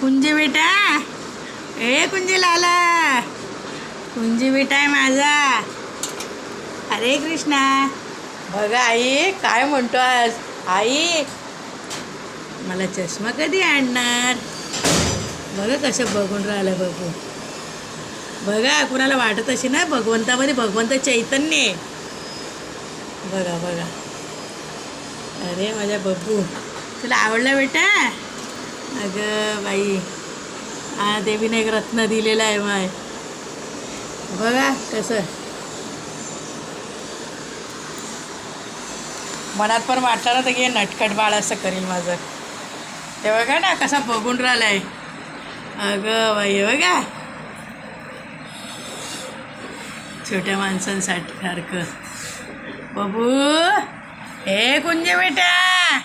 कुंजी बेटा. ए कुंजी लाला. कुंजी बेटा आहे माझा. अरे कृष्णा. बघा आई काय म्हणतो आज? आई मला चष्मा कधी आणणार? बघा कसं बघून राहिलं बघू बघा कुणाला वाटत अशी ना भगवंतामध्ये भगवंत चैतन्य. आहे बघा बघा. अरे माझ्या बब्बू तुला आवडला बेटा? अगं बाई हा देवीने एक रत्न दिलेला आहे माय. बघा कसं. मनात पण वाटलं ना तर की हे नटखट बाळ असं करील माझं. ते बघा ना कसा बघून राहिलाय. अगं बाई बघा. छोट्या माणसांसाठी सारखं. बाबू हे कुंजे बेटा.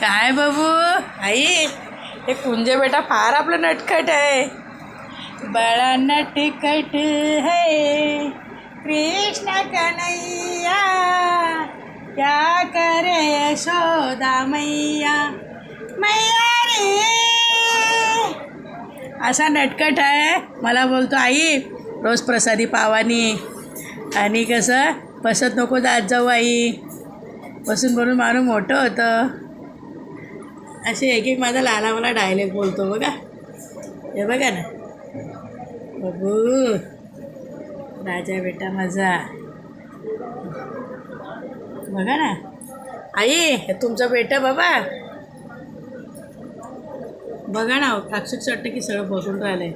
काय बाबू? आई. हे कुंजे बेटा फार आपलं नटखट आहे. बड़ा नटखट है. कृष्ण कन्हैया क्या करे यशोदा मैया? मैया रे. असा नटखट आहे मला बोलतो आई रोज प्रसादी पावानी. आणि कसं बसत नको जात जाऊ आई. बसून बनून माणूस मोठं होतं. असे एक एक माझा लाला मला डायलेक्ट बोलतो बघा. हे बघा ना. बघू. राजा बेटा माझा. बघा ना. आई हे तुमचा बेटा बाबा. बघा ना अक्षरशः वाटतं की सगळं बघून आहे